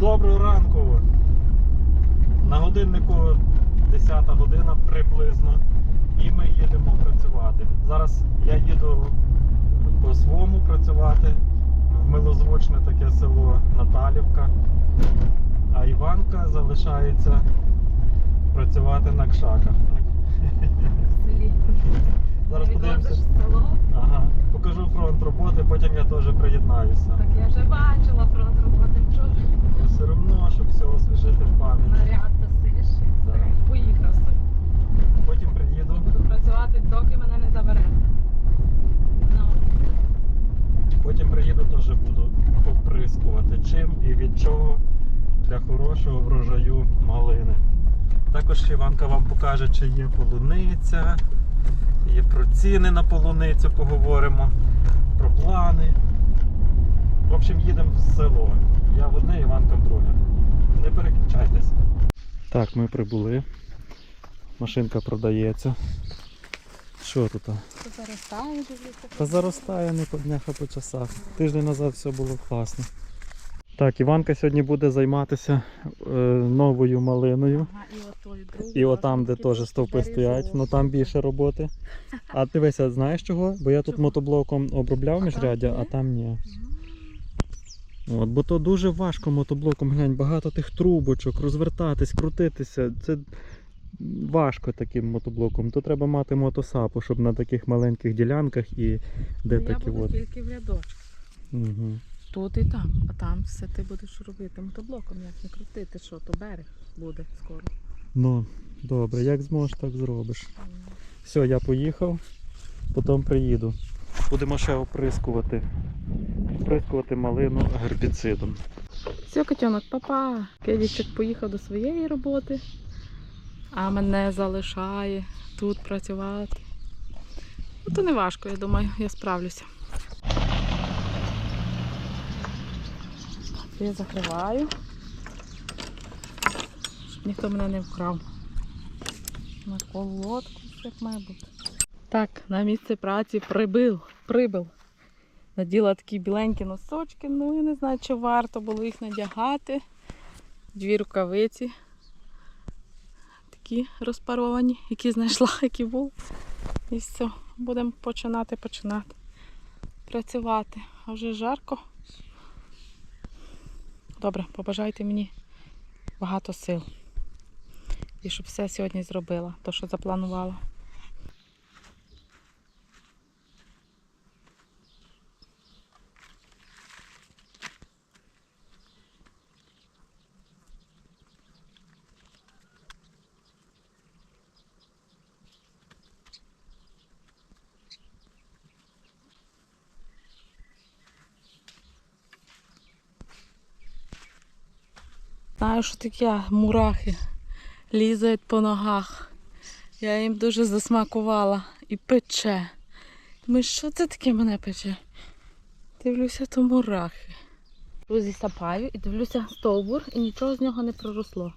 Доброго ранку. На годиннику 10 година приблизно. І ми їдемо працювати. Зараз я їду по своєму працювати в милозвучне таке село Наталівка. А Іванка залишається працювати на кшаках. В. Зараз подивимося. Ага. Покажу фронт роботи, потім я теж приєднаюся. Так я вже бачила фронт роботи вчора. Ну, Все одно, щоб все освіжити в пам'яті. Наряд носиш. Поїхав собі. Потім приїду. Буду працювати, доки мене не забере. Ну, Потім приїду, теж буду поприскувати чим і від чого для хорошого врожаю малини. Також Іванка вам покаже, чи є полуниця, і про ціни на полуницю поговоримо, про плани. В общем, їдемо в село. Я в одне, Іванка в друге. Не переключайтесь. Так, ми прибули. Машинка продається. Що тут? то заростає, дивлюся. Та заростає не по днях, а по часах. Тиждень назад все було класно. Так, Іванка сьогодні буде займатися е, новою малиною. Ага, і. І отам, де теж стовпи стоять, ну там більше роботи. А дивися, знаєш чого? Бо я тут Чого? мотоблоком обробляв міжряддя, а там ні. От, бо то дуже важко мотоблоком, глянь, багато тих трубочок, розвертатись, крутитися. Це важко таким мотоблоком. То треба мати мотосапу, щоб на таких маленьких ділянках і де Ну, я такі буду от. тільки в рядочку. Угу. Тут і там, а там все ти будеш робити мотоблоком, як не крутити, що то берег буде скоро. Ну, добре, як зможеш, так зробиш. Все, я поїхав, потім приїду. Будемо ще оприскувати. Оприскувати малину гербіцидом. Все, котенок, папа. Кедічок поїхав до своєї роботи, а мене залишає тут працювати. Ну, то не важко, я думаю, я справлюся. Я закриваю, щоб ніхто мене не вкрав. На колодку, як має бути. Так, на місце праці прибив. прибив. Наділа такі біленькі носочки, ну я не знаю, чи варто було їх надягати. Дві рукавиці. Такі розпаровані, які знайшла, які були. І все, будемо починати починати працювати. А вже жарко. Добре, побажайте мені багато сил. І щоб все сьогодні зробила, то що запланувала. Знаю, що таке мурахи лізають по ногах. Я їм дуже засмакувала і пече. Думаю, що це таке мене пече? Дивлюся, то мурахи. Друзі, сапаю і дивлюся стовбур, і нічого з нього не проросло.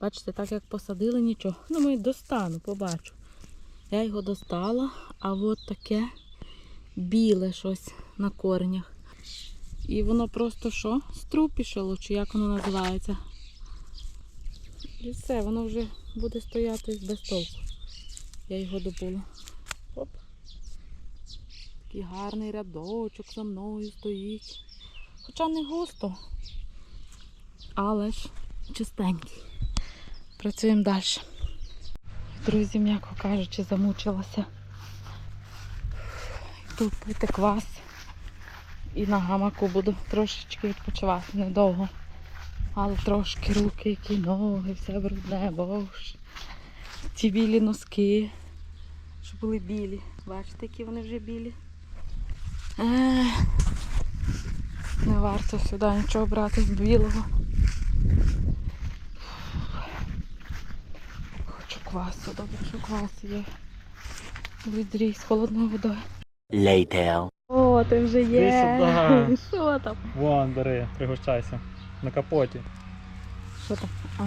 Бачите, так як посадили, нічого. Думаю, достану, побачу. Я його достала, а от таке біле щось на коренях. І воно просто що? Струпішало, чи як воно називається. І все, воно вже буде стояти без толку. Я його добула. Оп. Такий гарний рядочок за мною стоїть. Хоча не густо, але ж чистенький. Працюємо далі. Друзі, м'яко кажучи, замучилася. Тут пити квас. І на гамаку буду трошечки відпочивати недовго. Але трошки руки, які ноги, все брудне, боже. Ті білі носки, що були білі. Бачите, які вони вже білі. Ех, не варто сюди нічого брати з білого. Хочу квасу, добре, що квас є. Відрій з холодною водою. Later. О, ти вже є. Що там? Вон, бери, пригощайся. На капоті. Що там? А.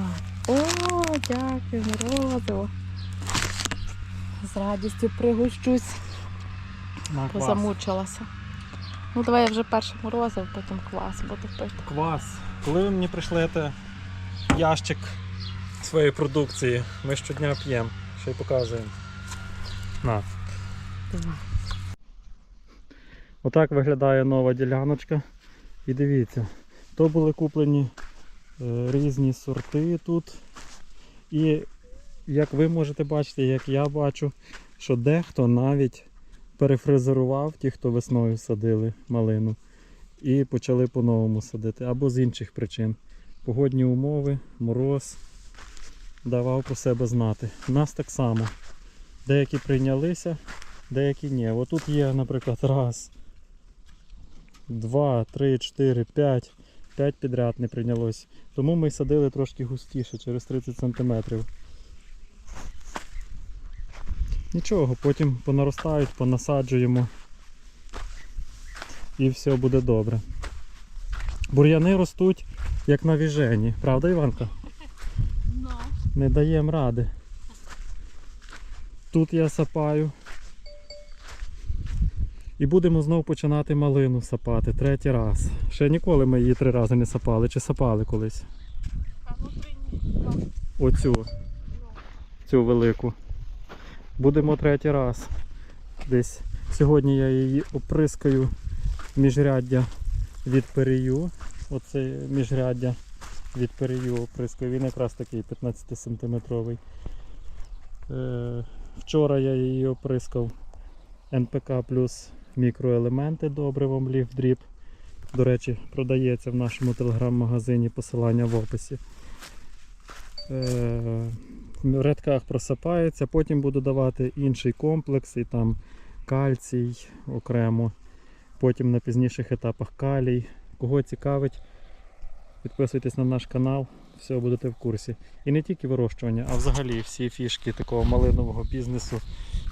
О, дякую, морозиво. З радістю пригощусь. На квас. Позамучилася. Ну давай я вже перший морозив, потім квас буду пити. Квас. Коли ви мені прийшлете ящик своєї продукції, ми щодня п'ємо, ще й показуємо. На. Отак виглядає нова діляночка. І дивіться, то були куплені е, різні сорти тут. І як ви можете бачити, як я бачу, що дехто навіть перефрезерував ті, хто весною садили малину, і почали по-новому садити, або з інших причин. Погодні умови, мороз давав про себе знати. У нас так само. Деякі прийнялися, деякі ні. Отут є, наприклад, раз, два, три, чотири, п'ять. П'ять підряд не прийнялось. Тому ми садили трошки густіше, через 30 см. Нічого, потім понаростають, понасаджуємо і все буде добре. Бур'яни ростуть як на віжені, правда, Іванка? Ну. Не даємо ради. Тут я сапаю. І будемо знову починати малину сапати третій раз. Ще ніколи ми її три рази не сапали. Чи сапали колись? Ні. Оцю. Цю велику. Будемо третій раз. Десь сьогодні я її оприскаю міжряддя від перію. Оце міжряддя від перію оприскаю. Він якраз такий 15 сантиметровий. Е, вчора я її оприскав НПК плюс мікроелементи добривом Drip. До речі, продається в нашому телеграм-магазині посилання в описі. Е, в рядках просипається, потім буду давати інший комплекс і там кальцій окремо, потім на пізніших етапах калій. Кого цікавить, підписуйтесь на наш канал, все будете в курсі. І не тільки вирощування, а взагалі всі фішки такого малинового бізнесу.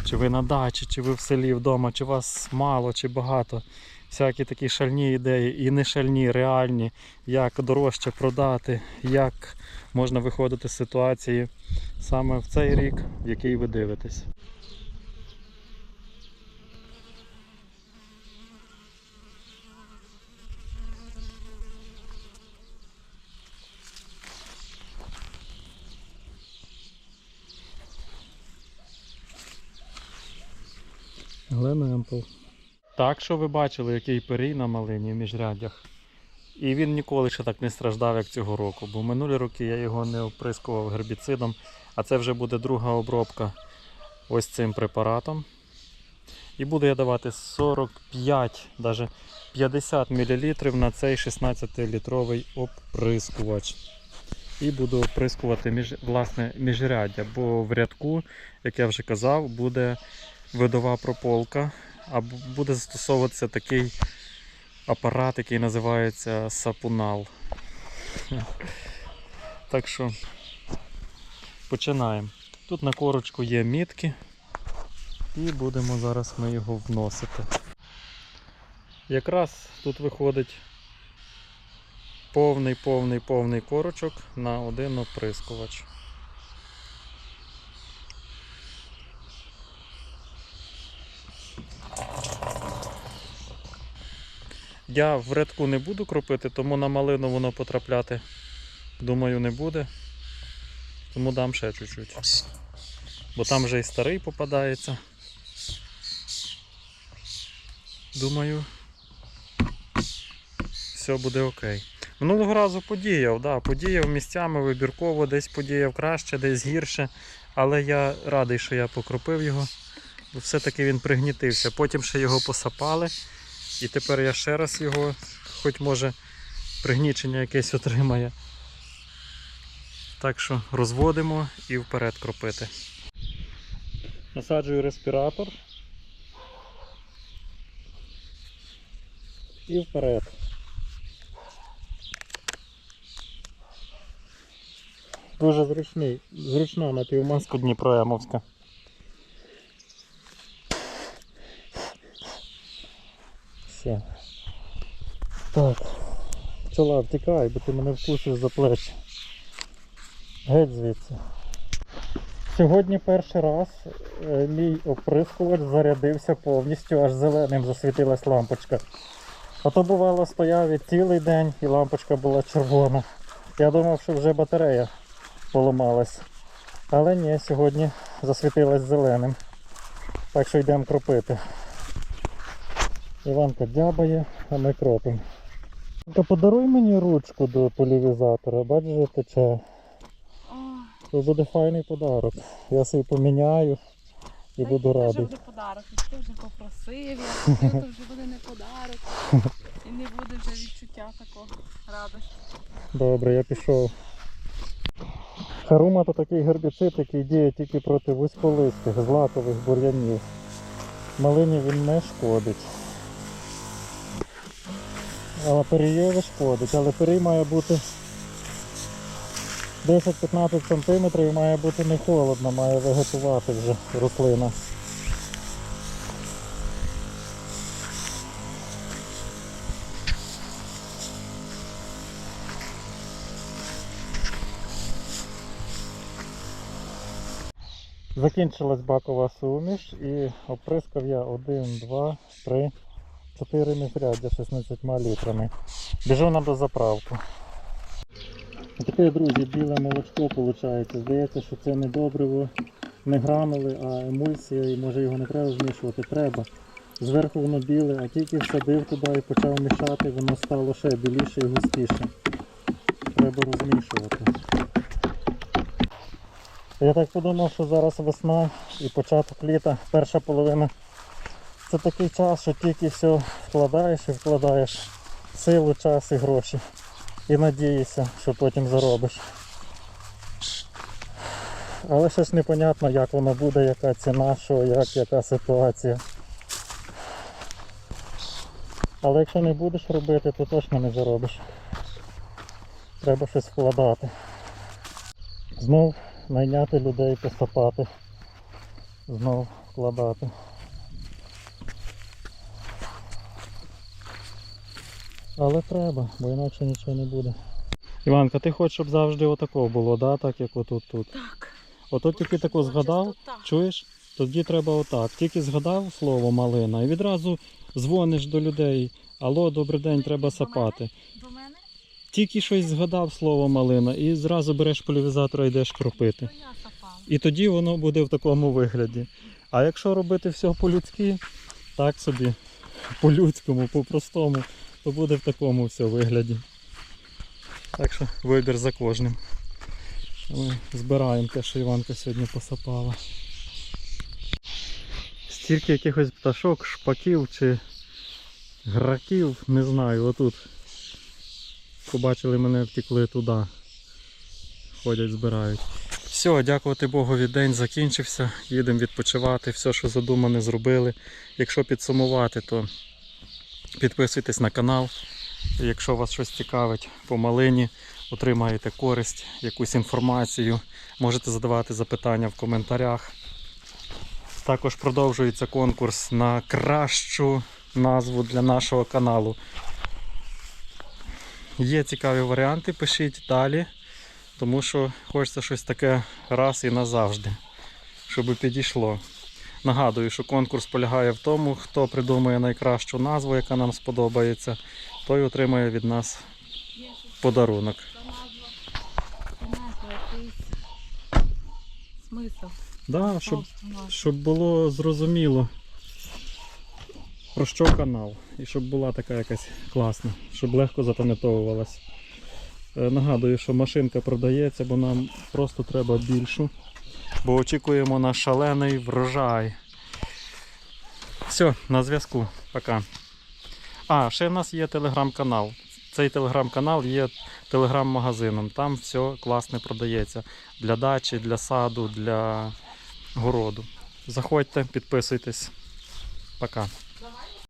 Чи ви на дачі, чи ви в селі вдома, чи вас мало, чи багато. Всякі такі шальні ідеї, і не шальні, реальні, як дорожче продати, як можна виходити з ситуації саме в цей рік, в який ви дивитесь. Глена Емпл. Так, що ви бачили, який перій на малині в міжряддях. І він ніколи ще так не страждав, як цього року. Бо минулі роки я його не оприскував гербіцидом, а це вже буде друга обробка ось цим препаратом. І буду я давати 45, навіть 50 мл на цей 16-літровий оприскувач. І буду оприскувати між, власне, міжряддя, бо в рядку, як я вже казав, буде видова прополка, а буде застосовуватися такий апарат, який називається сапунал. Так що починаємо. Тут на корочку є мітки, і будемо зараз ми його вносити. Якраз тут виходить повний, повний, повний корочок на один оприскувач. Я в редку не буду кропити, тому на малину воно потрапляти, думаю, не буде. Тому дам ще чуть-чуть. Бо там вже і старий попадається. Думаю, все буде окей. Минулого разу подіяв, да, подіяв місцями вибірково, десь подіяв краще, десь гірше. Але я радий, що я покропив його, бо все-таки він пригнітився. Потім ще його посапали. І тепер я ще раз його, хоч може пригнічення якесь отримає. Так що розводимо і вперед кропити. Насаджую респіратор. І вперед. Дуже зручний, зручна напівмаска Дніпроемовська. Все. Так. Пчола, втікай, бо ти мене вкусиш за плечі. Геть звідси. Сьогодні перший раз е, мій оприскувач зарядився повністю, аж зеленим засвітилась лампочка. А то бувало стояв і цілий день і лампочка була червона. Я думав, що вже батарея поламалась. Але ні, сьогодні засвітилась зеленим. Так що йдемо кропити. Іванка дябає, а ми кропимо. Та подаруй мені ручку до полівізатора, бачиш, тече. Це буде файний подарок. Я собі поміняю і буду радий. Це вже буде подарок. Ти вже попросив, я то вже буде не подарок. І не буде вже відчуття такого радості. Добре, я пішов. Харума то такий гербіцид, який діє тільки проти вузьколистих, злакових бур'янів. Малині він не шкодить. А перієві шкодить, але перій має бути 10-15 см і має бути не холодно, має вегетувати вже рослина. Закінчилась бакова суміш і оприскав я 1, 2, 3, 4 міжряддя 16 літрами. Біжу на дозаправку. Таке, друзі, біле молочко виходить. Здається, що це не добриво, не гранули, а емульсія, і може його не треба змішувати. Треба. Зверху воно біле, а тільки всадив туди і почав мішати, воно стало ще біліше і густіше. Треба розмішувати. Я так подумав, що зараз весна і початок літа, перша половина. Це такий час, що тільки все вкладаєш і вкладаєш силу, час і гроші. І надієшся, що потім заробиш. Але ж непонятно, як воно буде, яка ціна, що, як, яка ситуація. Але якщо не будеш робити, то точно не заробиш. Треба щось вкладати. Знов найняти людей посапати. Знов вкладати. Але треба, бо інакше нічого не буде. Іванка, ти хочеш, щоб завжди отако було, да? так як отут тут. Так. Ото тільки тако згадав, чуєш? Тоді треба отак. Тільки згадав слово малина і відразу дзвониш до людей. Алло, добрий день, треба сапати. До мене? Тільки щось згадав слово малина і зразу береш полівізатора і йдеш кропити. І тоді воно буде в такому вигляді. А якщо робити все по-людськи, так собі, по-людському, по-простому, то буде в такому все вигляді. Так що вибір за кожним. Ми збираємо те, що Іванка сьогодні посапала. Стільки якихось пташок, шпаків чи граків, не знаю, отут. Побачили мене, втекли туди. Ходять, збирають. Все, дякувати Богові, день закінчився. Їдемо відпочивати. Все, що задумане, зробили. Якщо підсумувати, то підписуйтесь на канал. Якщо вас щось цікавить по малині, отримаєте користь, якусь інформацію, можете задавати запитання в коментарях. Також продовжується конкурс на кращу назву для нашого каналу. Є цікаві варіанти, пишіть далі. Тому що хочеться щось таке раз і назавжди, щоб підійшло. Нагадую, що конкурс полягає в тому, хто придумає найкращу назву, яка нам сподобається, той отримає від нас подарунок. смисл. Да, щоб, щоб було зрозуміло, про що канал. І щоб була така якась класна, щоб легко запам'ятовувалась. Е, Нагадую, що машинка продається, бо нам просто треба більшу. Бо очікуємо на шалений врожай. Все, на зв'язку. Пока. А, ще в нас є телеграм-канал. Цей телеграм-канал є телеграм-магазином. Там все класне продається. Для дачі, для саду, для городу. Заходьте, підписуйтесь. Пока.